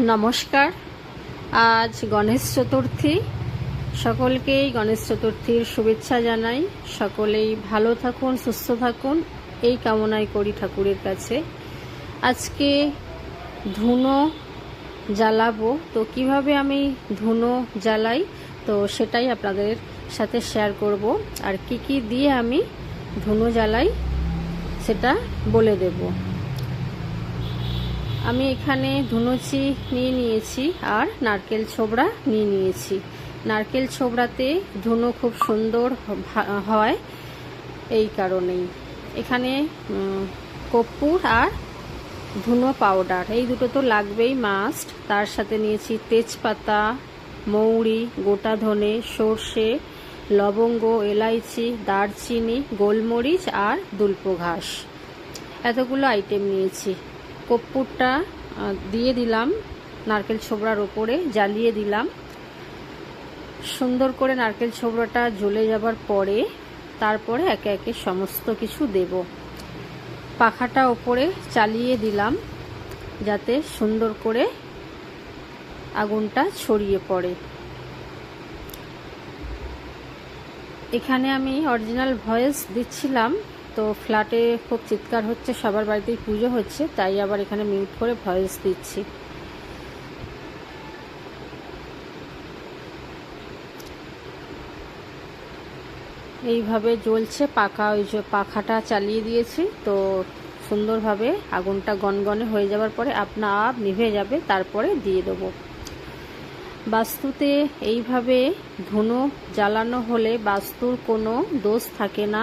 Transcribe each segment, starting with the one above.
নমস্কার। আজ গণেশ চতুর্থী। সকলকেই গণেশ চতুর্থীর শুভেচ্ছা জানাই। সকলেই ভালো থাকুন, সুস্থ থাকুন। এই কামনাই করি ঠাকুরের কাছে। আজকে ধুনো জ্বালাবো। তো কীভাবে আমি ধুনো জ্বালাই? তো সেটাই আপনাদের সাথে শেয়ার করব। আর কি কি দিয়ে আমি ধুনো জ্বালাই, সেটা বলে দেবো। আমি এখানে ধুনুচি নিয়ে নিয়েছি আর নারকেল ছোবড়া নিয়ে নিয়েছি। নারকেল ছোবড়াতে ধুনো খুব সুন্দর হয় এই কারণেই। এখানে উম, কর্পূর আর ধুনো পাউডার এই দুটো তো লাগবেই মাস্ট তার সাথে নিয়েছি তেজপাতা মৌরি গোটা ধনে সর্ষে লবঙ্গ এলাইচি দারচিনি গোলমরিচ আর দুল্প ঘাস এতগুলো আইটেম নিয়েছি। কর্পূরটা দিয়ে দিলাম, নারকেল ছোবড়ার ওপরে জ্বালিয়ে দিলাম। সুন্দর করে নারকেল ছোবড়াটা জ্বলে যাবার পরে তারপরে একে একে সমস্ত কিছু দেব। পাখাটা ওপরে চালিয়ে দিলাম, যাতে সুন্দর করে আগুনটা ছড়িয়ে পড়ে। এখানে আমি অরিজিনাল ভয়েস দিচ্ছিলাম তো ফ্ল্যাটে খুব চিৎকার হচ্ছে, সবার বাড়িতেই পুজো হচ্ছে, তাই আবার এখানে মিউট করে ভয়েস দিচ্ছি। এইভাবে জ্বলছে, পাখা ওই যে পাখাটা চালিয়ে দিয়েছি, তো সুন্দরভাবে আগুনটা গনগনে হয়ে যাওয়ার পরে আপনা আপ নিভে যাবে, তারপরে দিয়ে দেবো। বাস্তুতে এইভাবে ধুনো জ্বালানো হলে বাস্তুর কোনো দোষ থাকে না।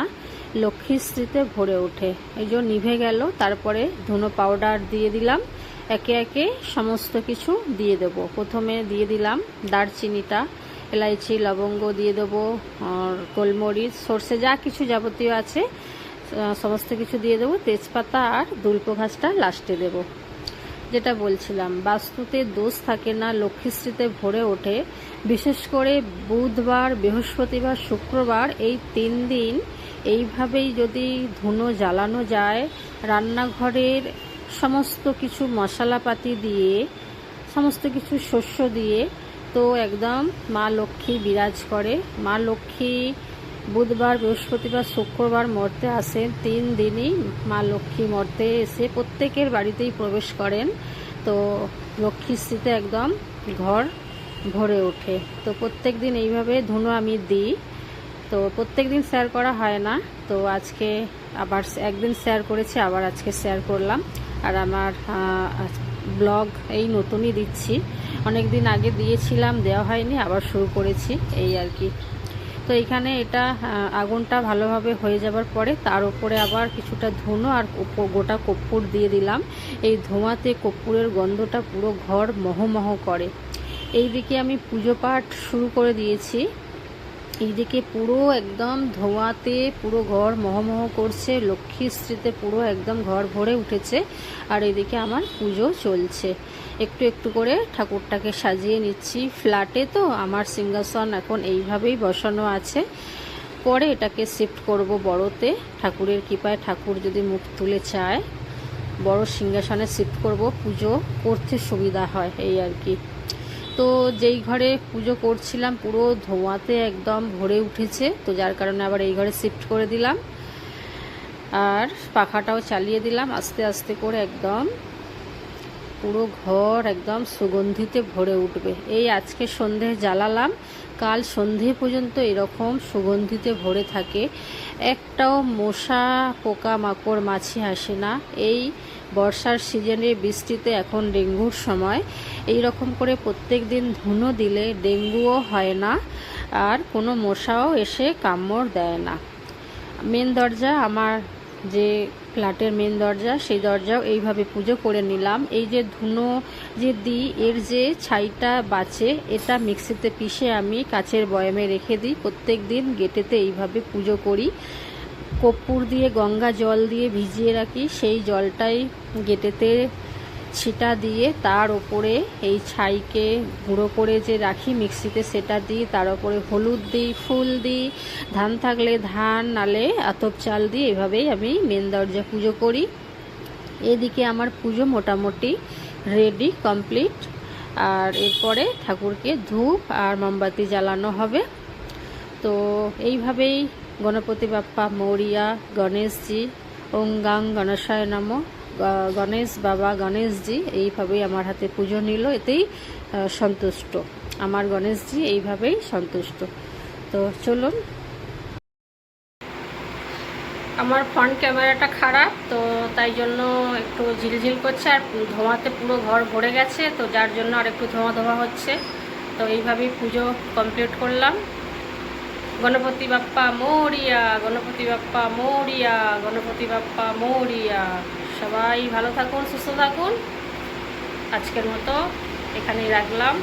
লক্ষ্মীশ্রীতে ভরে ওঠে। এই যে নিভে গেল, তারপরে ধুনো পাউডার দিয়ে দিলাম। একে একে সমস্ত কিছু দিয়ে দেব। প্রথমে দিয়ে দিলাম দারচিনিটা, এলাইচি, লবঙ্গ দিয়ে দেবো, আর গোলমরিচ, সর্ষে যা কিছু যাবতীয় আছে সমস্ত কিছু দিয়ে দেবো। তেজপাতা আর দুল্প ঘাসটা লাস্টে দেবো। যেটা বলছিলাম, বাস্তুতে দোষ থাকে না লক্ষ্মীশ্রীতে ভরে ওঠে। বিশেষ করে বুধবার, বৃহস্পতিবার, শুক্রবার এই তিন দিন এইভাবেই যদি ধুনো জ্বালানো যায়, রান্নাঘরের সমস্ত কিছু মশলাপাতি দিয়ে, সমস্ত কিছু শস্য দিয়ে, তো একদম মা লক্ষ্মী বিরাজ করে। মা লক্ষ্মী বুধবার, বৃহস্পতিবার, শুক্রবার মর্তে আসেন। তিন দিনই মা লক্ষ্মী মর্তে এসে প্রত্যেকের বাড়িতেই প্রবেশ করেন। তো লক্ষ্মীশ্রীতে একদম ঘর ভরে ওঠে। তো প্রত্যেক দিন এইভাবে ধুনো আমি দিই। তো প্রত্যেক দিন শেয়ার করা হয় না। তো আজকে আবার একদিন শেয়ার করেছি, আবার আজকে শেয়ার করলাম। আর আমার ব্লগ এই নতুনই দিচ্ছি। অনেক দিন আগে দিয়েছিলাম, দেওয়া হয়নি, আবার শুরু করেছি, এই আর কি। তো এখানে এটা আগুনটা ভালোভাবে হয়ে যাবার পরে তার উপরে আবার কিছুটা ধুনো আর গোটা কর্পূর দিয়ে দিলাম। এই ধোঁয়াতে কর্পূরের গন্ধটা পুরো ঘর মহমহ করে। এইদিকে আমি পুজো পাঠ শুরু করে দিয়েছি। এইদিকে পুরো একদম ধোঁয়াতে পুরো ঘর মহমহ করছে লক্ষ্মীশ্রীতে পুরো একদম ঘর ভরে উঠেছে, আর এদিকে আমার পুজো চলছে। একটু একটু করে ঠাকুরটাকে সাজিয়ে নিচ্ছি। ফ্ল্যাটে তো আমার সিংহাসন এখন এইভাবেই বসানো আছে। পরে এটাকে শিফট করব বড়তে। ঠাকুরের কৃপায় ঠাকুর যদি মুখ তুলে চায়, বড় সিংহাসনে শিফট করব। পুজো করতে সুবিধা হয়, এই আর কি। তো যেই ঘরে পুজো করছিলাম, পুরো ধোঁয়াতে একদম ভরে উঠেছে। তো যার কারণে আবার এই ঘরে শিফট করে দিলাম। আর পাখাটাও চালিয়ে দিলাম, আস্তে আস্তে করে একদম। পুরো ঘর একদম সুগন্ধিতে ভরে উঠবে। এই আজকে সন্ধে জ্বালালাম। কাল সন্ধে পর্যন্ত এরকম সুগন্ধিতে ভরে থাকে। একটাও মশা পোকা মাকড় মাছি আসে না। এই বর্ষার সিজনে বৃষ্টিতে এখন ডেঙ্গুর সময়। এই রকম করে প্রত্যেক দিন ধুনো দিলে ডেঙ্গুও হয় না আর কোনো মশাও এসে কামড় দেয় না। মেন দরজা আমার যে ফ্ল্যাটের মেন দরজা, সেই দরজাও এইভাবে পুজো করে নিলাম। এই যে ধুনো যে দিই, এর যে ছাইটা বাঁচে এটা মিক্সিতে পিষে আমি কাছের বয়ামে রেখে দিই। প্রত্যেক দিন গেটেতে এইভাবে পুজো করি। কর্পূর দিয়ে, গঙ্গা জল দিয়ে ভিজিয়ে রাখি। সেই জলটাই গেটেতে ছিটা দিয়ে তার ওপরে এই ছাইকে গুঁড়ো করে যে রাখি মিক্সিতে সেটা দিই, তার ওপরে হলুদ দিই, ফুল দিই। ধান থাকলে ধান, নালে আতপ চাল দিই, এভাবেই আমি মেন দরজা পুজো করি। এদিকে আমার পুজো মোটামুটি রেডি কমপ্লিট আর এরপরে ঠাকুরকে ধূপ আর মোমবাতি জ্বালানো হবে। তো এইভাবেই গণপতি বাপ্পা, মৌরিয়া, গণেশজি ওং গাং, গণেশায় নম। গণেশ বাবা গণেশজি এইভাবেই আমার হাতে পুজো নিল, এতেই সন্তুষ্ট। আমার গণেশজি এইভাবেই সন্তুষ্ট। তো চলুন। আমার ফ্রন্ট ক্যামেরাটা খারাপ, তো তাই জন্য একটু ঝিলঝিল করছে আর ধোঁয়াতে পুরো ঘর ভরে গেছে, তো যার জন্য আর একটু ধোঁয়া ধোঁয়া হচ্ছে। তো এইভাবেই পুজো কমপ্লিট করলাম। গণপতি বাপ্পা মৌরিয়া, গণপতি বাপ্পা মৌরিয়া, গণপতি বাপ্পা মৌরিয়া। সবাই ভালো থাকুন সুস্থ থাকুন। আজকের মতো এখানেই রাখলাম।